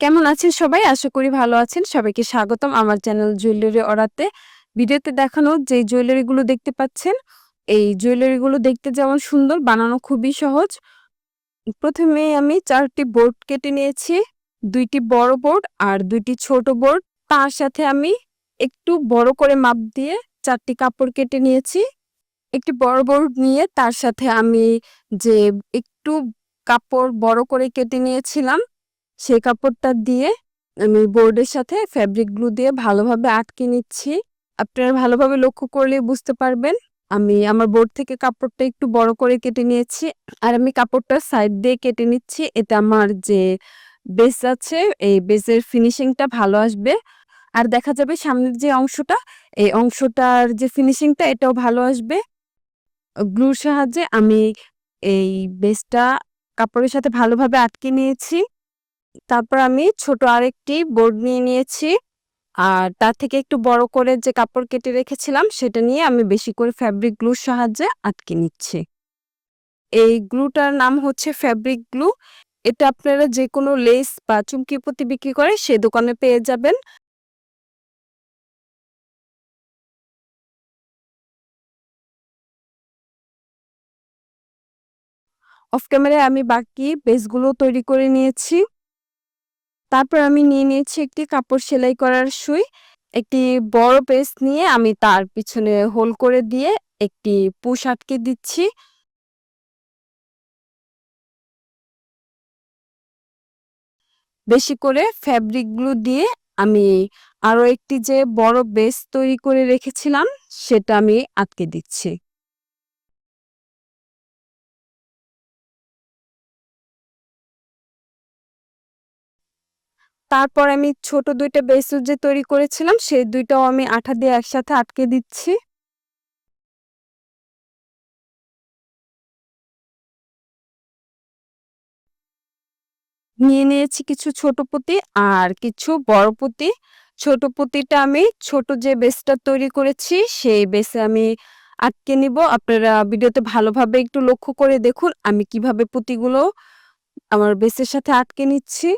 কেমন আছেন সবাই? আশা করি ভালো আছেন। সবাইকে স্বাগতম আমার চ্যানেল জুয়েলারি অর্ডারতে। ভিডিওতে দেখানো যে জুয়েলারিগুলো দেখতে পাচ্ছেন, এই জুয়েলারিগুলো দেখতে যেমন সুন্দর, বানানো খুবই সহজ। প্রথমে আমি চারটি বোর্ড কেটে নিয়েছি। ২ টি বড় বোর্ড আর ২ টি ছোট বোর্ড। তার সাথে আমি একটু বড় করে মাপ দিয়ে চারটি কাপড় কেটে নিয়েছি। একটি বড় বোর্ড নিয়ে তার সাথে আমি যে একটু কাপড় বড় করে কেটে নিয়েছিলাম, সেই কাপড়টা দিয়ে আমি বোর্ডের সাথে ফেব্রিক গ্লু দিয়ে ভালোভাবে আটকে নিচ্ছি। আপনারা ভালোভাবে লক্ষ্য করলেই বুঝতে পারবেন। আমি আমার বোর্ড থেকে কাপড়টা একটু বড় করে কেটে নিয়েছি। আর আমি কাপড়টা সাইড দিয়ে কেটে নিচ্ছি। এতে আমার যে বেস আছে, এই বেসের ফিনিশিংটা ভালো আসবে। আর দেখা যাবে সামনের যে অংশটা, এই অংশটার যে ফিনিশিংটা এটাও ভালো আসবে। গ্লুর সাহায্যে আমি এই বেসটা কাপড়ের সাথে ভালোভাবে আটকে নিয়েছি। তারপর আমি ছোট আরেকটি বোর্ড নিয়ে নিয়েছি। আর তার থেকে একটু বড় করে যে কাপড় কেটে রেখেছিলাম, সেটা নিয়ে আমি বেশি করে ফ্যাব্রিক গ্লুর সাহায্যে আটকে নিচ্ছি। এই গ্লুটার নাম হচ্ছে ফ্যাব্রিক গ্লু। এটা আপনারা যে কোনো লেস বা চুমকি পুঁতি বিক্রি করে সে দোকানে পেয়ে যাবেন। অফ ক্যামেরায় আমি বাকি বেসগুলো তৈরি করে নিয়েছি। তারপর আমি নিয়ে নিয়েছি একটি কাপড় সেলাই করার সুই। একটি বড় বেস নিয়ে আমি তার পিছনে হোল করে দিয়ে একটি পুশ আটকে দিচ্ছি। বেশি করে ফেব্রিক গ্লু দিয়ে আমি আরও একটি যে বড় বেস তৈরি করে রেখেছিলাম, সেটা আমি আটকে দিচ্ছি। তারপর আমি ছোট ২ টা যে তৈরি করেছিলাম, সেই দুইটাও আমি আঠা দিয়ে একসাথে আটকে দিচ্ছি। নিয়ে নিয়েছি কিছু ছোট পুঁতি আর কিছু বড় পুঁতি। ছোট পুঁতিটা আমি ছোট যে বেসটা তৈরি করেছি, সেই বেসে আমি আটকে নিব। আপনারা ভিডিওতে ভালোভাবে একটু লক্ষ্য করে দেখুন আমি কীভাবে পুঁতিগুলো আমার বেসের সাথে আটকে নিচ্ছি।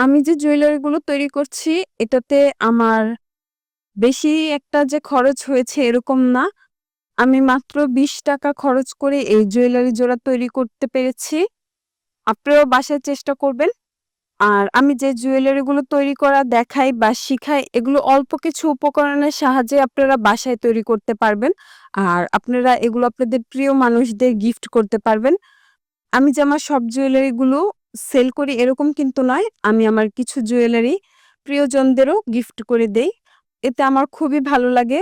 আমি যে জুয়েলারি গুলো তৈরি করছি, এটাতে আমার বেশি একটা যে খরচ হয়েছে এরকম না। আমি মাত্র ৳২০ খরচ করে এই জুয়েলারি জোড়া তৈরি করতে পেরেছি। আপনারাও বাসায় চেষ্টা করবেন। আর আমি যে জুয়েলারি গুলো তৈরি করা দেখাই বা শিখাই, এগুলো অল্প কিছু উপকরণের সাহায্যে আপনারা বাসায় তৈরি করতে পারবেন। আর আপনারা এগুলো আপনাদের প্রিয় মানুষদের গিফট করতে পারবেন। আমি যে আমার সব জুয়েলারি গুলো সেল করি এরকম কিন্তু নয়। আমি আমার কিছু জুয়েলারি প্রিয়জনদেরও গিফট করে দেই। এতে আমার খুবই ভালো লাগে।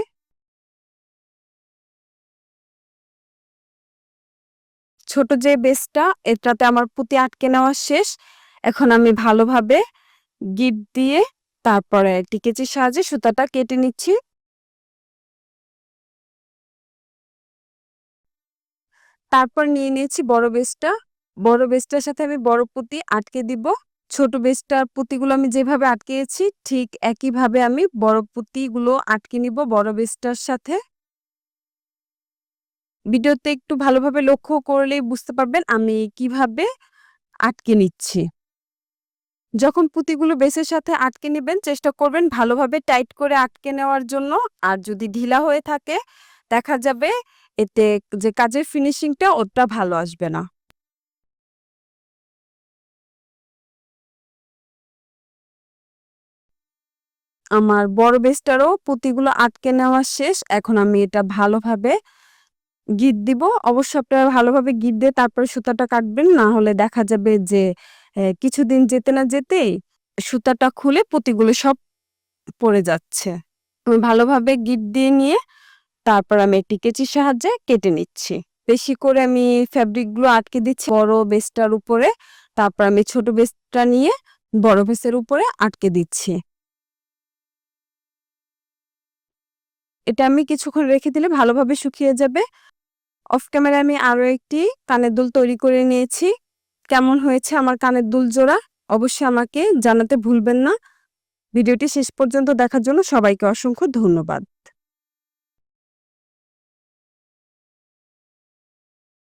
ছোট যে বেসটা, এটাতে আমার পুঁতি আটকে নেওয়া শেষ। এখন আমি ভালোভাবে গিট দিয়ে তারপরে একটি সাহায্যে সুতাটা কেটে নিচ্ছি। তারপর নিয়ে নিয়েছি বড় বেসটা। বড় বেসটার সাথে আমি বড় পুঁতি আটকে দিব। ছোট বেসটার পুঁতিগুলো আমি যেভাবে আটকেছি, ঠিক একইভাবে আমি বড় পুঁতিগুলো আটকে নিব বড় বেসটার সাথে। ভিডিওতে একটু ভালোভাবে লক্ষ্য করলেই বুঝতে পারবেন আমি কীভাবে আটকে নিচ্ছি। যখন পুঁতিগুলো বেসের সাথে আটকে নেবেন, চেষ্টা করবেন ভালোভাবে টাইট করে আটকে নেওয়ার জন্য। আর যদি ঢিলা হয়ে থাকে, দেখা যাবে এতে যে কাজের ফিনিশিংটা, ওটা ভালো আসবে না। আমার বড় বেসটারও পুঁতিগুলো আটকে নেওয়া শেষ। এখন আমি এটা ভালোভাবে গিঁট দিব। অবশ্য আপনারা ভালোভাবে গিঁট দিয়ে তারপরে সুতাটা কাটবেন। না হলে দেখা যাবে যে কিছুদিন যেতে না যেতেই সুতাটা খুলে পুঁতিগুলো সব পড়ে যাচ্ছে। আমি ভালোভাবে গিঁট দিয়ে নিয়ে তারপর আমি একটি কেচির সাহায্যে কেটে নিচ্ছি। বেশি করে আমি ফ্যাব্রিকগুলো আটকে দিচ্ছি বড় বেসটার উপরে। তারপর আমি ছোট বেসটা নিয়ে বড় বেসের উপরে আটকে দিচ্ছি। এটা আমি কিছুক্ষণ রেখে দিলে ভালোভাবে শুকিয়ে যাবে। অফ ক্যামেরায় আমি আরও একটি কানের দুল তৈরি করে নিয়েছি। কেমন হয়েছে আমার কানের দুল জোড়া? অবশ্যই আমাকে জানাতে ভুলবেন না। ভিডিওটি শেষ পর্যন্ত দেখার জন্য সবাইকে অসংখ্য ধন্যবাদ।